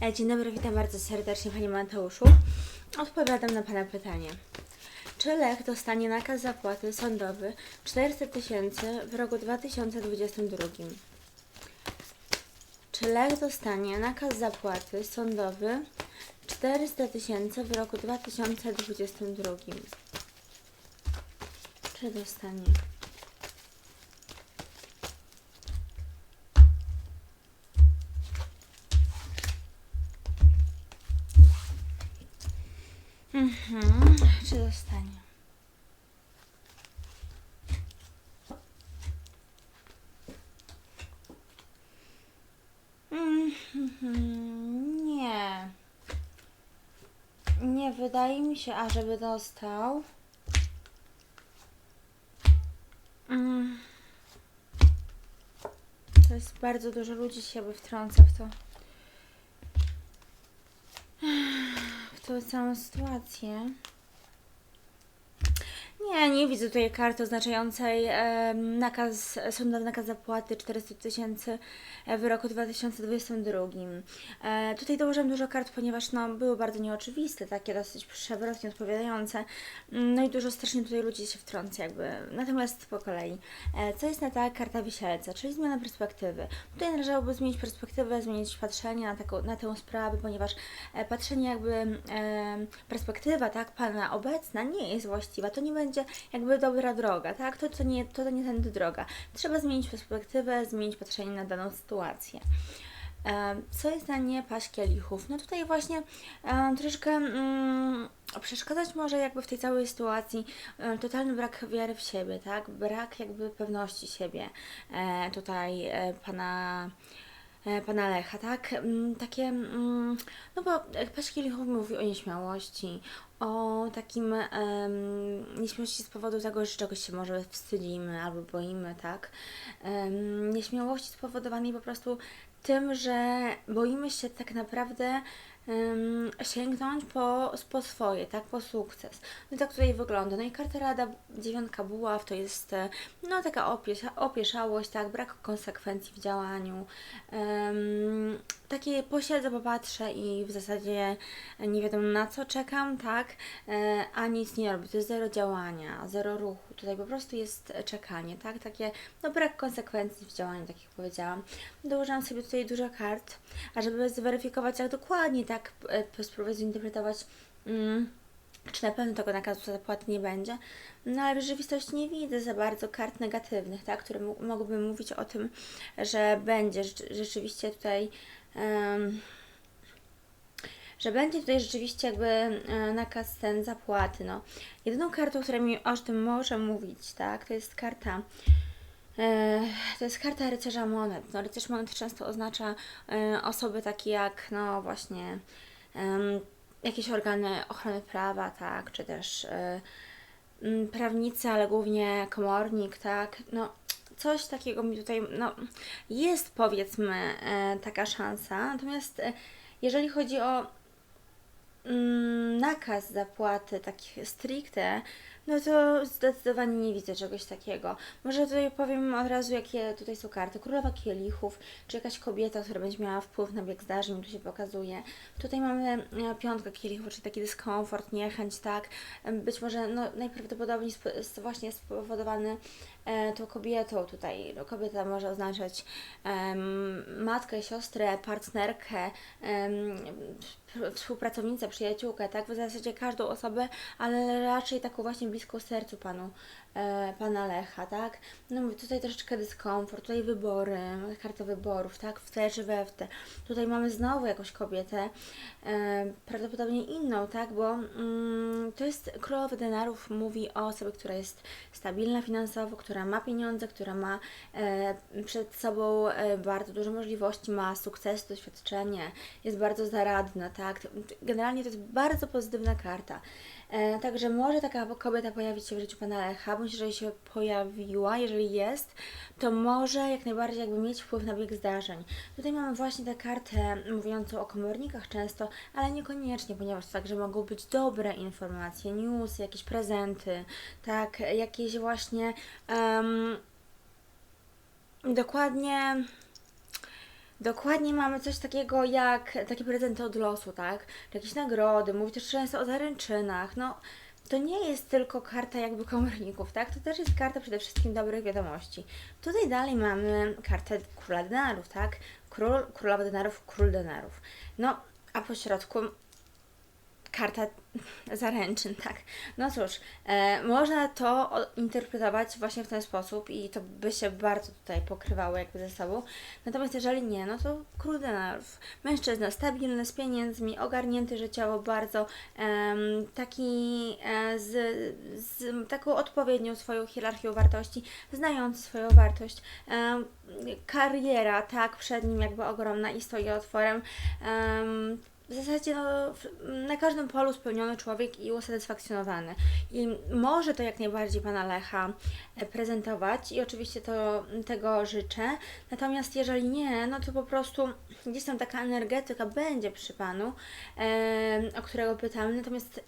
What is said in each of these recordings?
E, Dzień dobry, witam bardzo serdecznie Panie Mateuszu. Odpowiadam na Pana pytanie. Czy Lech dostanie nakaz zapłaty sądowy 400 tysięcy w roku 2022? Czy Lech dostanie nakaz zapłaty sądowy 400 tysięcy w roku 2022? Czy dostanie? Nie. Nie wydaje mi się, ażeby dostał. Mm. To jest bardzo dużo ludzi się by wtrąca w to. W tą całą sytuację. Nie, nie widzę tutaj karty oznaczającej nakaz, sądowy nakaz zapłaty 400 tysięcy w roku 2022. E, tutaj dołożyłam dużo kart, ponieważ no, były bardzo nieoczywiste, takie dosyć przewrotnie odpowiadające. Mm, No i dużo strasznie tutaj ludzi się wtrąca jakby. Natomiast po kolei. E, co jest na tak? Karta wisielca, czyli zmiana perspektywy. Tutaj należałoby zmienić perspektywę, zmienić patrzenie na, taką, na tę sprawę, ponieważ e, patrzenie jakby, e, perspektywa, tak, Pana obecna nie jest właściwa, to nie będzie jakby dobra droga, tak, to, to, nie, to, to nie tędy droga. Trzeba zmienić perspektywę, zmienić patrzenie na daną sytuację. Co jest na nie paść kielichów? No tutaj właśnie e, troszeczkę mm, przeszkadzać może jakby w tej całej sytuacji e, totalny brak wiary w siebie, tak? Brak jakby pewności siebie e, tutaj e, pana pana Lecha, tak? Mm, Takie, mm, no bo Kielichów mówi o nieśmiałości, o takim em, nieśmiałości z powodu tego, że czegoś się może wstydzimy albo boimy, tak? Em, nieśmiałości spowodowanej po prostu tym, że boimy się tak naprawdę em, sięgnąć po, po swoje, tak, po sukces. No i tak tutaj wygląda. No i karta rada, dziewiątka buław to jest e, no taka opiesza, opieszałość, tak, brak konsekwencji w działaniu. Em, takie posiedzę, popatrzę i w zasadzie nie wiadomo na co czekam, tak, e, a nic nie robię. To jest zero działania, zero ruchu. Tutaj po prostu jest czekanie, tak, takie, no brak konsekwencji w działaniu, tak jak powiedziałam. Dołożyłam sobie tutaj dużo kart, a żeby zweryfikować jak dokładnie, tak, e, spróbować zinterpretować mm, czy na pewno tego nakazu zapłaty nie będzie. No ale w rzeczywistości nie widzę za bardzo kart negatywnych, tak, które mogłyby mówić o tym, że będzie rzeczy- rzeczywiście tutaj. em, że będzie tutaj rzeczywiście jakby e, nakaz ten zapłaty. No. Jedyną kartą, która mi o tym może mówić, tak, to jest karta. To jest karta rycerza monet. No, rycerz monet często oznacza e, osoby takie jak, no właśnie, jakieś organy ochrony prawa, tak, czy też e, prawnicy, ale głównie komornik, tak, no coś takiego mi tutaj, no jest powiedzmy e, taka szansa, natomiast jeżeli chodzi o mm, nakaz zapłaty, taki stricte, no to zdecydowanie nie widzę czegoś takiego. Może tutaj powiem od razu, jakie tutaj są karty. Królowa kielichów, czy jakaś kobieta, która będzie miała wpływ na bieg zdarzeń, tu się pokazuje. Tutaj mamy e, piątkę kielichów, czyli taki dyskomfort, niechęć, tak. E, Być może no, najprawdopodobniej sp- właśnie spowodowany e, tą kobietą tutaj. No, kobieta może oznaczać em, matkę, siostrę, partnerkę, p- współpracownicę, przyjaciółkę, tak? W zasadzie każdą osobę, ale raczej taką właśnie bliską sercu panu, e, pana Lecha, tak? No mówię, tutaj troszeczkę dyskomfort, tutaj wybory, karta wyborów, tak? W te czy we w te. Tutaj mamy znowu jakąś kobietę, e, prawdopodobnie inną, tak? Bo mm, to jest królowy denarów, mówi o osobie, która jest stabilna finansowo, która ma pieniądze, która ma e, przed sobą e, bardzo dużo możliwości, ma sukces, doświadczenie, jest bardzo zaradna, tak? Generalnie to jest bardzo pozytywna karta. E, także może taka kobieta pojawić się w życiu pana Lecha, bądź jeżeli się pojawiła, jeżeli jest, to może jak najbardziej jakby mieć wpływ na bieg zdarzeń. Tutaj mamy właśnie tę kartę mówiącą o komornikach często, ale niekoniecznie, ponieważ także mogą być dobre informacje, newsy, jakieś prezenty, tak, jakieś właśnie em, dokładnie Dokładnie mamy coś takiego jak takie prezenty od losu, tak? Jakieś nagrody, mówi też często o zaręczynach. No, to nie jest tylko karta jakby komorników, tak? To też jest karta przede wszystkim dobrych wiadomości. Tutaj dalej mamy kartę króla denarów, tak? Król, królowa denarów, król denarów. No, a po środku karta zaręczyn, tak. No cóż, e, można to interpretować właśnie w ten sposób i to by się bardzo tutaj pokrywało jakby ze sobą. Natomiast jeżeli nie, no to król denarów. Mężczyzna stabilny, z pieniędzmi, ogarnięty życiowo bardzo, em, taki e, z, z taką odpowiednią swoją hierarchią wartości, znający swoją wartość. Em, kariera, tak, przed nim jakby ogromna i stoi otworem. Em, w zasadzie no, na każdym polu spełniony człowiek i usatysfakcjonowany. I może to jak najbardziej Pana Lecha e, prezentować i oczywiście to tego życzę. Natomiast jeżeli nie, no to po prostu gdzieś tam taka energetyka będzie przy Panu, em, o którego pytamy. Natomiast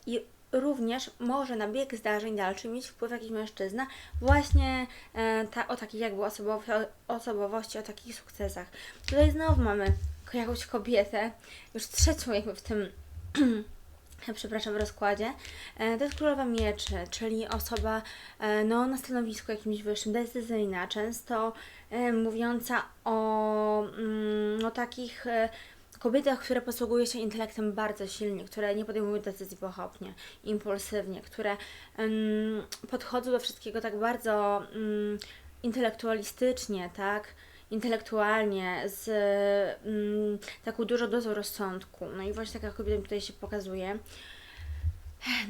również może na bieg zdarzeń dalszy mieć wpływ jakiś mężczyzna właśnie e, ta, o takich jakby osobowo- osobowości, o takich sukcesach. Tutaj znowu mamy jakąś kobietę, już trzecią jakby w tym przepraszam, rozkładzie. E, To jest królowa mieczy, czyli osoba e, no, na stanowisku jakimś wyższym, decyzyjna, często e, mówiąca o no, takich kobietach, które posługują się intelektem bardzo silnie, które nie podejmują decyzji pochopnie, impulsywnie, które em, podchodzą do wszystkiego tak bardzo mm, intelektualistycznie, tak? intelektualnie, z mm, taką dużą dozą rozsądku. No i właśnie taka kobieta mi tutaj się pokazuje.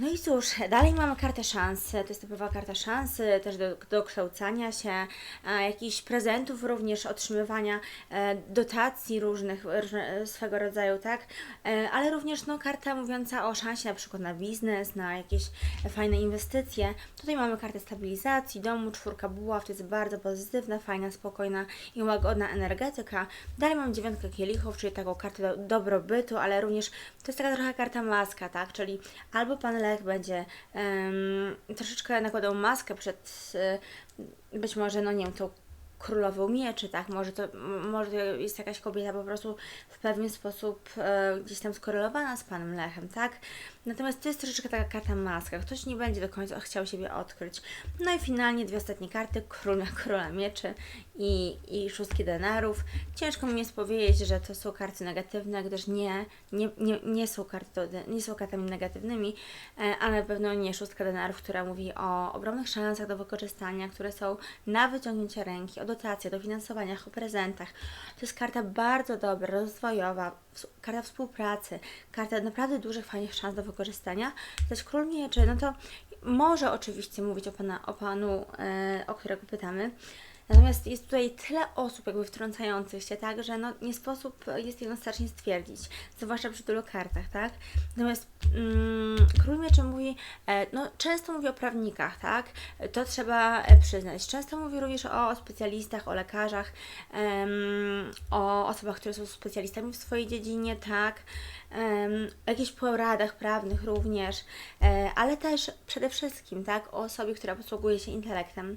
No i cóż, dalej mamy kartę szansy. To jest typowa karta szansy, też do, do kształcania się, e, jakichś prezentów również, otrzymywania e, dotacji różnych, różne, swego rodzaju, tak? E, ale również no, karta mówiąca o szansie na przykład na biznes, na jakieś fajne inwestycje. Tutaj mamy kartę stabilizacji domu, czwórka buław, to jest bardzo pozytywna, fajna, spokojna i łagodna energetyka. Dalej mamy dziewiątkę kielichów, czyli taką kartę do, dobrobytu, ale również to jest taka trochę karta maska, tak? Czyli albo pan Lech będzie em, troszeczkę nakładał maskę przed y, być może, no nie wiem, tą królową mieczy, tak? Może to, może to jest jakaś kobieta po prostu w pewien sposób e, gdzieś tam skorelowana z panem Lechem, tak? Natomiast to jest troszeczkę taka karta maska. Ktoś nie będzie do końca chciał siebie odkryć. No i finalnie dwie ostatnie karty, król na króla mieczy i, i szóstki denarów. Ciężko mi jest powiedzieć, że to są karty negatywne, gdyż nie, nie, nie, nie, są, karty, nie są kartami negatywnymi, e, a na pewno nie szóstka denarów, która mówi o ogromnych szansach do wykorzystania, które są na wyciągnięcie ręki, o dotacjach, dofinansowaniach, o prezentach. To jest karta bardzo dobra, rozwojowa, karta współpracy, karta naprawdę dużych, fajnych szans do wykorzystania. Zaś król mieczy, no to może oczywiście mówić o, pana, o panu, e, o którego pytamy. Natomiast jest tutaj tyle osób jakby wtrącających się, tak, że no nie sposób jest jednoznacznie stwierdzić, zwłaszcza przy tylu kartach, tak. Natomiast mm, Król Mieczy mówi, e, no często mówi o prawnikach, tak, to trzeba e, przyznać. Często mówi również o specjalistach, o lekarzach, em, o osobach, które są specjalistami w swojej dziedzinie, tak, em, o jakichś poradach prawnych również, e, ale też przede wszystkim, tak, o osobie, która posługuje się intelektem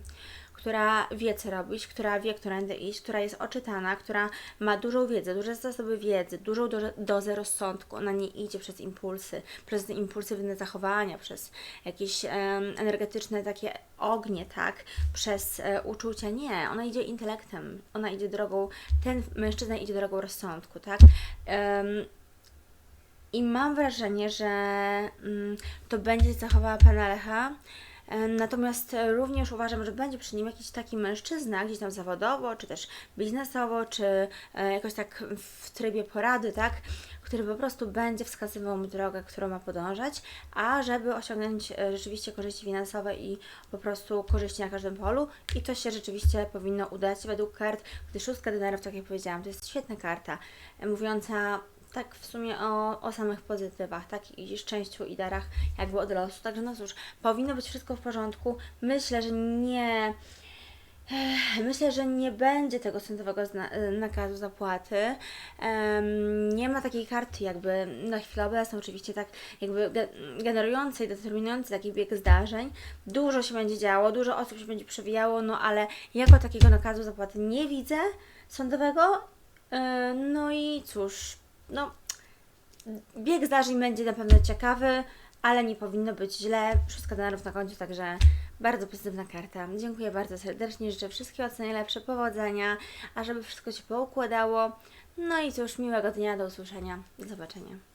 która wie, co robić, która wie, którędy iść, która jest oczytana, która ma dużą wiedzę, duże zasoby wiedzy, dużą do, dozę rozsądku. Ona nie idzie przez impulsy, przez impulsywne zachowania, przez jakieś em, energetyczne takie ognie, tak, przez e, uczucia. Nie, ona idzie intelektem, ona idzie drogą, ten mężczyzna idzie drogą rozsądku, tak. Em, i mam wrażenie, że mm, to będzie zachowała pana Lecha. Natomiast e, również uważam, że będzie przy nim jakiś taki mężczyzna, gdzieś tam zawodowo, czy też biznesowo, czy e, jakoś tak w trybie porady, tak, który po prostu będzie wskazywał mu drogę, którą ma podążać, a żeby osiągnąć e, rzeczywiście korzyści finansowe i po prostu korzyści na każdym polu. I to się rzeczywiście powinno udać. Według kart, gdy szóstka denarów, tak jak powiedziałam, to jest świetna karta, mówiąca tak w sumie o, o samych pozytywach, tak i szczęściu i darach jakby od losu. Także no cóż, powinno być wszystko w porządku. Myślę, że nie. Myślę, że nie będzie tego sądowego nakazu zapłaty. Em, nie ma takiej karty jakby na chwilę obecną, oczywiście tak jakby ge- generującej, determinującej taki bieg zdarzeń. Dużo się będzie działo, dużo osób się będzie przewijało, no ale jako takiego nakazu zapłaty nie widzę sądowego No i cóż, no bieg zdarzeń będzie na pewno ciekawy, ale nie powinno być źle. Szóstka dolarów na końcu, także bardzo pozytywna karta. Dziękuję bardzo serdecznie, życzę wszystkiego co najlepsze, powodzenia, a żeby wszystko się poukładało. No i cóż, miłego dnia, do usłyszenia, do zobaczenia.